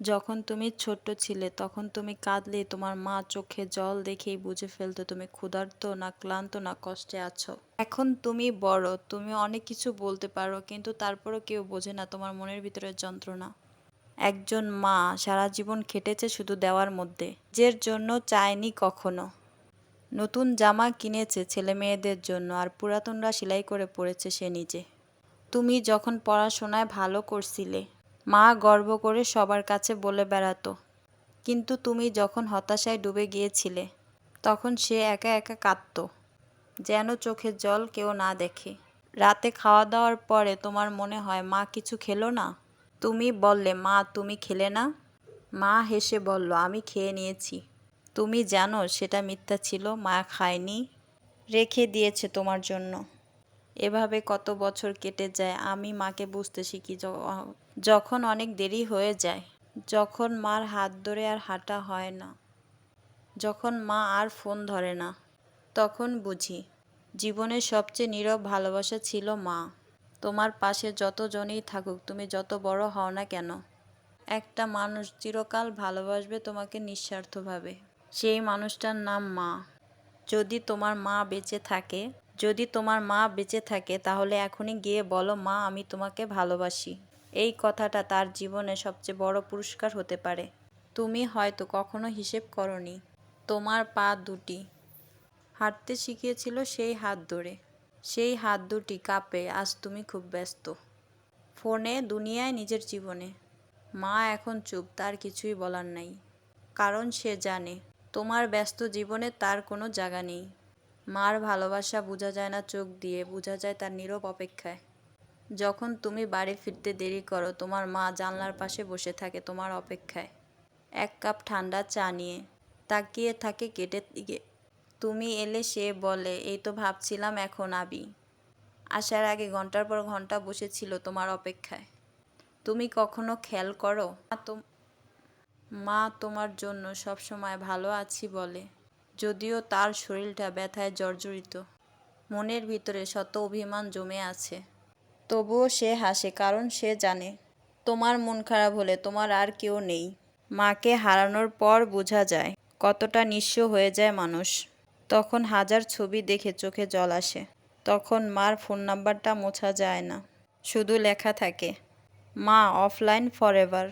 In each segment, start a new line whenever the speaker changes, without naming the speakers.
যখন তুমি ছোট্ট ছিলে, তখন তুমি কাঁদলে তোমার মা চোখে জল দেখেই বুঝে ফেলতো তুমি ক্ষুধার্ত না ক্লান্ত না কষ্টে আছো। এখন তুমি বড়, তুমি অনেক কিছু বলতে পারো, কিন্তু তারপরও কেউ বোঝে না তোমার মনের ভিতরের যন্ত্রণা। একজন মা সারা জীবন খেটেছে শুধু দেওয়ার মধ্যে যের জন্য চায়নি কখনো। নতুন জামা কিনেছে ছেলে মেয়েদের জন্য আর পুরাতনরা সেলাই করে পড়েছে সে নিজে। তুমি যখন পড়াশোনায় ভালো করছিলে মা গর্ব করে সবার কাছে বলে বেড়াতো। কিন্তু তুমি যখন হতাশায় ডুবে গিয়েছিলে, তখন সে একা একা কাঁদতো, যেন চোখের জল কেউ না দেখে। রাতে খাওয়া দাওয়ার পরে তোমার মনে হয়, মা, কিছু খেলো না? তুমি বললে, মা, তুমি খেলে না? মা হেসে বলল, আমি খেয়ে নিয়েছি। তুমি জানো, সেটা মিথ্যা ছিল, মা খায়নি। রেখে দিয়েছে তোমার জন্য। এভাবে কত বছর কেটে যায় আমি মাকে বুঝতে শিখি যখন অনেক দেরি হয়ে যায়, যখন মার হাত ধরে আর হাঁটা হয় না, যখন মা আর ফোন ধরে না, তখন বুঝি জীবনের সবচেয়ে নীরব ভালোবাসা ছিল মা। তোমার পাশে যতজনই থাকুক, তুমি যত বড় হও না কেন, একটা মানুষ চিরকাল ভালোবাসবে তোমাকে নিঃস্বার্থভাবে। সেই মানুষটার নাম মা। যদি তোমার মা বেঁচে থাকে যদি তোমার মা বেঁচে থাকে, তাহলে এখনই গিয়ে বলো, মা, আমি তোমাকে ভালোবাসি। এই কথাটা তার জীবনে সবচেয়ে বড় পুরস্কার হতে পারে। তুমি হয়তো কখনো হিসেব করনি, তোমার পা দুটি। হাঁটতে শিখিয়েছিল সেই হাত ধরে। সেই হাত দুটি কাঁপে, আজ তুমি খুব ব্যস্ত। ফোনে, দুনিয়ায়, নিজের জীবনে। মা এখন চুপ, তার কিছুই বলার নাই। কারণ সে জানে, তোমার ব্যস্ত জীবনে তার কোনো জায়গা নেই। মার ভালোবাসা বোঝা যায় না চোখ দিয়ে, বোঝা যায় তার নীরব অপেক্ষায়। যখন তুমি বাড়ি ফিরতে দেরি করো, তোমার মা জানলার পাশে বসে থাকে তোমার অপেক্ষায়। এক কাপ ঠান্ডা চা নিয়ে তাকিয়ে থাকে কেটে দিকে। তুমি এলে সে বলে, এই তো ভাবছিলাম এখন আবি। আসার আগে ঘণ্টার পর ঘণ্টা বসেছিল তোমার অপেক্ষায়। তুমি কখনো খেয়াল করো? মা তোমার জন্য সবসময় ভালো আছি বলে। যদিও তার শরীরটা ব্যথায় জর্জরিত। মনের ভিতরে শত অভিমান জমে আছে। তবুও সে হাসে, কারণ সে জানে, তোমার মন খারাপ হলে তোমার আর কেউ নেই। মাকে হারানোর পর বোঝা যায়, কতটা নিঃস্ব হয়ে যায় মানুষ। তখন হাজার ছবি দেখে চোখে জল আসে। তখন মার ফোন নাম্বারটা মোছা যায় না। শুধু লেখা থাকে, মা, অফলাইন ফরএভার।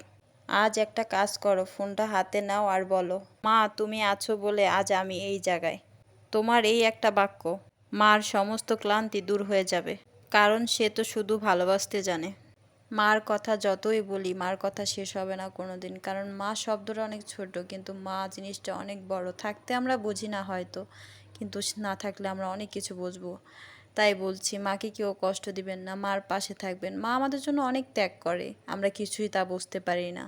আজ একটা কাজ করো, ফোনটা হাতে নাও আর বলো, মা, তুমি আছো বলে আজ আমি এই জায়গায়। তোমার এই একটা বাক্য, মার সমস্ত ক্লান্তি দূর হয়ে যাবে, কারণ সে তো শুধু ভালোবাসতে জানে। মার কথা যতই বলি, মার কথা শেষ হবে না কোনো দিন কারণ মা শব্দটা অনেক ছোট, কিন্তু মা জিনিসটা অনেক বড়। থাকতে আমরা বুঝি না হয়তো, কিন্তু না থাকলে আমরা অনেক কিছু বুঝব। তাই বলছি, মাকে কেউ কষ্ট দিবেন না, মার পাশে থাকবেন। মা আমাদের জন্য অনেক ত্যাগ করে, আমরা কিছুই তা বুঝতে পারি না।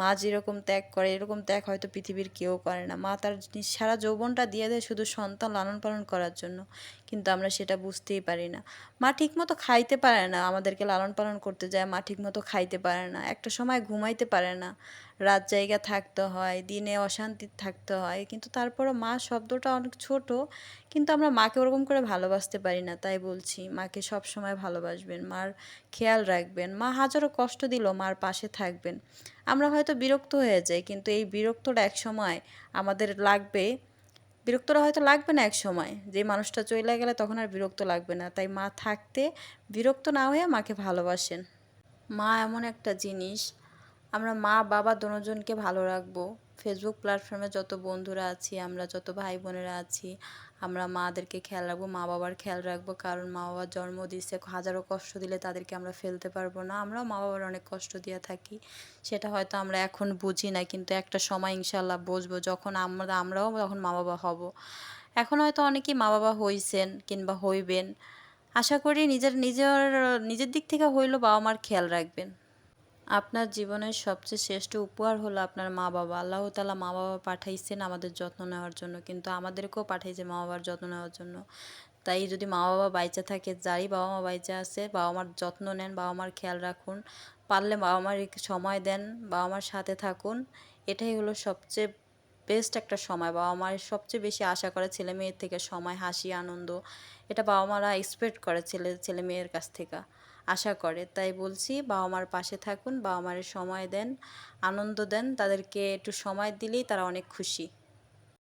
মা যেরকম ত্যাগ করে, এরকম ত্যাগ হয়তো পৃথিবীর কেউ করে না। মা তার সারা যৌবনটা দিয়ে দেয় শুধু সন্তান লালন পালন করার জন্য। কিন্তু আমরা সেটা বুঝতেই পারি না। মা ঠিকমতো খাইতে পারে না, আমাদেরকে লালন পালন করতে যায়, মা ঠিকমতো খাইতে পারে না। একটা সময় ঘুমাইতে পারে না। রাত জায়গা থাকতে হয়, দিনে অশান্তি থাকতে হয়। কিন্তু তারপরও মা শব্দটা অনেক ছোট, কিন্তু আমরা মাকে ওরকম করে ভালোবাসতে পারি না, তাই বলছি। মাকে সব সময় ভালোবাসবেন, মার খেয়াল রাখবেন। মা হাজারো কষ্ট দিল, মার পাশে থাকবেন। আমরা হয়তো বিরক্ত হয়ে যায়, কিন্তু এই বিরক্তটা এক সময় আমাদের লাগবে। বিরক্তরা হয়তো লাগবে না এক সময়। যে মানুষটা চলে গেলে তখন আর বিরক্ত লাগবে না। তাই মা থাকতে বিরক্ত না হয়ে মাকে ভালোবাসেন। মা এমন একটা জিনিস আমরা মা, বাবা দুজনকে ভালো রাখব। ফেসবুক প্ল্যাটফর্মে যত বন্ধুরা আছি, আমরা যত ভাই বোনেরা আছি, আমরা মাদেরকে খেয়াল রাখব, মা বাবার খেয়াল রাখব, কারণ মা বাবার জন্ম দিচ্ছে হাজারো কষ্ট দিলে তাদেরকে আমরা ফেলতে পারব না। আমরাও মা বাবার অনেক কষ্ট দিয়ে থাকি। সেটা হয়তো আমরা এখন বুঝি না, কিন্তু একটা সময় ইনশাল্লাহ বুঝব, যখন আমরা, আমরাও যখন মা বাবা হব। এখন হয়তো অনেকেই মা বাবা হইছেন কিংবা হইবেন। আশা করি নিজের নিজের নিজের দিক থেকে হইলেও বাবা মার খেয়াল রাখবেন। আপনার জীবনের সবচেয়ে শ্রেষ্ঠ উপহার হলো আপনার মা বাবা আল্লাহ তালা মা বাবা পাঠাইছেন আমাদের যত্ন নেওয়ার জন্য, কিন্তু আমাদেরকেও পাঠাইছে মা বাবার যত্ন নেওয়ার জন্য। তাই যদি মা বাবা বাইচা থাকে, যারই বাবা মা বাইচা আছে বাবা মার যত্ন নেন বাবা মার খেয়াল রাখুন। পারলে বাবা মার সময় দেন বাবা মার সাথে থাকুন। এটাই হলো সবচেয়ে বেস্ট একটা সময়। বাবা মার সবচেয়ে বেশি আশা করে ছেলে মেয়ের থেকে সময়, হাসি, আনন্দ, এটা বাবা মারা এক্সপেক্ট করে ছেলে ছেলে মেয়ের কাছ থেকে, আশা করে। তাই বলছি বাবা মার পাশে থাকুন, বাবা মায়ের সময় দেন, আনন্দ দেন, তাদেরকে একটু সময় দিলেই তারা অনেক খুশি।